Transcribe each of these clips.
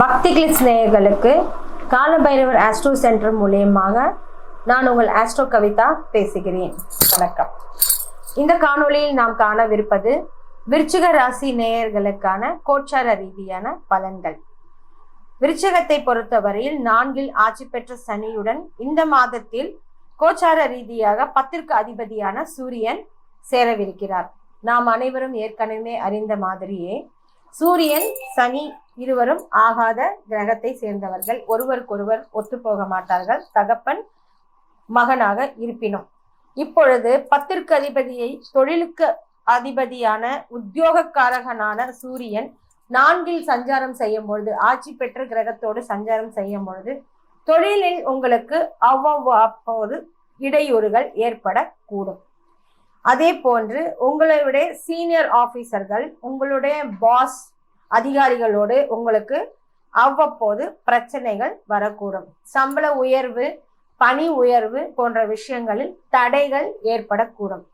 பக்தி கிளிட்ஸ் நேயர்களுக்கு காலபைரவர் astro centre மூலியமாக நான் உங்கள் ஆஸ்ட்ரோ கவிதா பேசுகிறேன். வணக்கம். இந்த காணொளியில் நாம் காணவிருப்பது விருச்சிக ராசி நேயர்களுக்கான கோச்சார ரீதியான பலன்கள். விருச்சகத்தை பொறுத்தவரையில் நான்கில் ஆட்சி பெற்ற சனியுடன் இந்த மாதத்தில் கோச்சார ரீதியாக பத்திற்கு அதிபதியான சூரியன் சேரவிருக்கிறார். நாம் அனைவரும் ஏற்கனவே அறிந்த மாதிரியே சூரியன் சனி இருவரும் ஆகாத கிரகத்தை சேர்ந்தவர்கள். ஒருவருக்கொருவர் ஒத்துப்போக மாட்டார்கள். தகப்பன் மகனாக இருப்பினும். இப்பொழுது பத்திற்கு அதிபதியை தொழிலுக்கு அதிபதியான உத்தியோகக்காரகனான சூரியன் நான்கில் சஞ்சாரம் செய்யும் பொழுது ஆட்சி பெற்ற கிரகத்தோடு சஞ்சாரம் செய்யும் பொழுது தொழிலில் உங்களுக்கு அவ்வப்போது இடையூறுகள் ஏற்படக்கூடும். அதே போன்று உங்களுடைய சீனியர் ஆஃபீஸர்கள் உங்களுடைய பாஸ் அதிகாரிகளோடு உங்களுக்கு அவ்வப்போது பிரச்சனைகள் வரக்கூடும். சம்பள உயர்வு பணி உயர்வு போன்ற விஷயங்களில் தடைகள் ஏற்படக்கூடும்.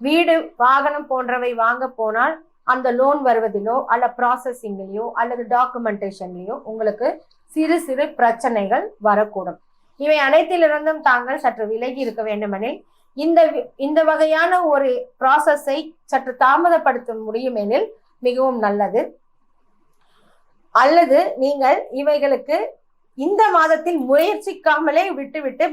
வீடு வாகனம் போன்றவை வாங்க போனால் அந்த லோன் வருவதிலோ அல்ல ப்ராசஸிங்லேயோ அல்லது டாக்குமெண்டேஷன்லேயோ உங்களுக்கு சிறு சிறு பிரச்சனைகள் வரக்கூடும். இவை அனைத்திலிருந்தும் தாங்கள் சற்று விலகி இருக்க வேண்டுமெனில் இந்த வி- இந்த வகையான ஒரு ப்ராசஸை சற்று தாமதப்படுத்த முடியும் எனில் மிகவும் நல்லது. அல்லது நீங்கள் இவைகளுக்கு இந்த மாதத்தில் முயற்சிக்காமலே விட்டுவிட்டு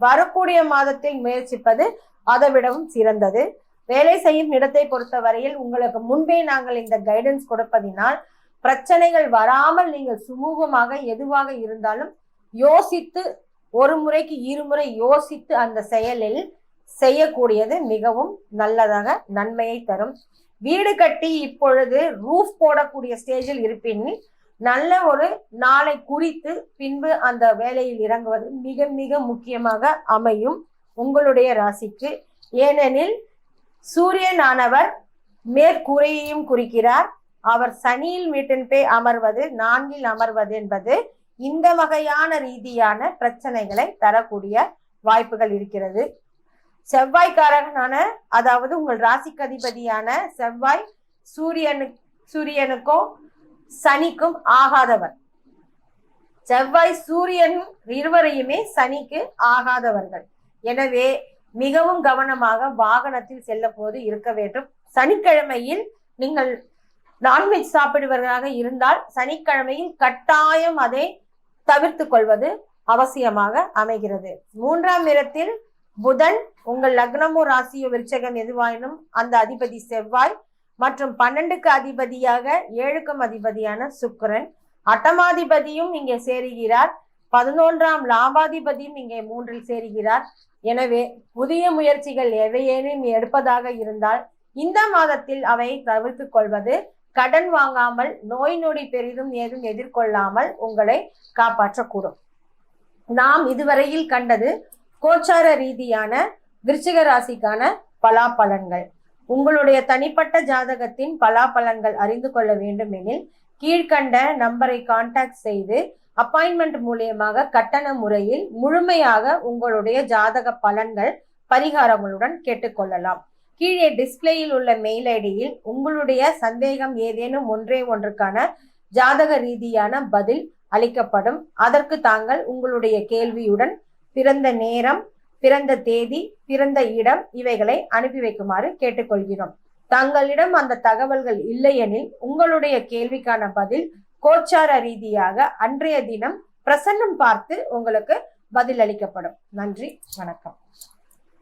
வரக்கூடிய மாதத்தில் முயற்சிப்பது அதை விடவும் சிறந்தது. வேலை செய்யும் இடத்தை பொறுத்தவரையில் உங்களுக்கு முன்பே நாங்கள் இந்த கைடன்ஸ் கொடுப்பதினால் பிரச்சனைகள் வராமல் நீங்கள் சுமூகமாக எதுவாக இருந்தாலும் யோசித்து ஒரு முறைக்கு இருமுறை யோசித்து அந்த செயலில் செய்யக்கூடியது மிகவும் நல்லதாக நன்மையை தரும். வீடு கட்டி இப்பொழுது ரூஃப் போடக்கூடிய ஸ்டேஜில் இருப்பின் நல்ல ஒரு நாளை குறித்து பின்பு அந்த வேலையில் இறங்குவது மிக மிக முக்கியமாக அமையும் உங்களுடைய ராசிக்கு. ஏனெனில் சூரியனானவர் மேற்கூரையையும் குறிக்கிறார். அவர் சனியில் வீட்டின் பே அமர்வது நான்கில் அமர்வது என்பது இந்த வகையான ரீதியான பிரச்சனைகளை தரக்கூடிய வாய்ப்புகள் இருக்கிறது. செவ்வாய்க்காரகனான அதாவது உங்கள் ராசிக்கு அதிபதியான செவ்வாய் சூரியனு சூரியனுக்கும் சனிக்கும் ஆகாதவர். செவ்வாய் சூரியன் இருவரையுமே சனிக்கு ஆகாதவர்கள். எனவே மிகவும் கவனமாக வாகனத்தில் செல்ல போது இருக்க வேண்டும். சனிக்கிழமையில் நீங்கள் நான்வெஜ் சாப்பிடுவர்களாக இருந்தால் சனிக்கிழமையில் கட்டாயம் அதை தவிர்த்து கொள்வது அவசியமாக அமைகிறது. மூன்றாம் இடத்தில் புதன் உங்கள் லக்னமோ ராசியோ விருச்சகம் எதுவாயினும் அந்த அதிபதி செவ்வாய் மற்றும் பன்னெண்டுக்கு அதிபதியாக ஏழுக்கும் அதிபதியான சுக்கரன். அட்டமாதிபதியும் இங்கே சேருகிறார். பதினொன்றாம் லாபாதிபதியும் இங்கே மூன்றில் சேருகிறார். எனவே புதிய முயற்சிகள் எவையேனும் எடுப்பதாக இருந்தால் இந்த மாதத்தில் அவை தவிர்த்து கொள்வது கடன் வாங்காமல் நோய் நொடி பெரிதும் ஏதும் எதிர்கொள்ளாமல் உங்களை காப்பாற்றக்கூடும். நாம் இதுவரையில் கண்டது கோச்சார ரீதியான விருச்சிக ராசிக்கான பலாபலன்கள் உங்களுடைய தனிப்பட்ட ஜாதகத்தின் பலாபலன்கள் அறிந்து கொள்ள வேண்டும் எனில் கீழ்கண்ட நம்பரை காண்டாக்ட் செய்து அப்பாயின்மெண்ட் மூலியமாக கட்டண முறையில் முழுமையாக உங்களுடைய ஜாதக பலன்கள் பரிகாரங்களுடன் கேட்டுக்கொள்ளலாம். கீழே டிஸ்பிளேயில் உள்ள மெயில் ஐடியில் உங்களுடைய சந்தேகம் ஏதேனும் ஒன்றே ஒன்றுக்கான ஜாதக ரீதியான பதில் அளிக்கப்படும். அதற்கு தாங்கள் உங்களுடைய கேள்வியுடன் பிறந்த நேரம் பிறந்த தேதி பிறந்த இடம் இவைகளை அனுப்பி வைக்குமாறு கேட்டுக்கொள்கிறோம். தங்களிடம் அந்த தகவல்கள் இல்லையெனில் உங்களுடைய கேள்விக்கான பதில் கோச்சார ரீதியாக அன்றைய தினம் பிரசன்னம் பார்த்து உங்களுக்கு பதில் அளிக்கப்படும் நன்றி வணக்கம்.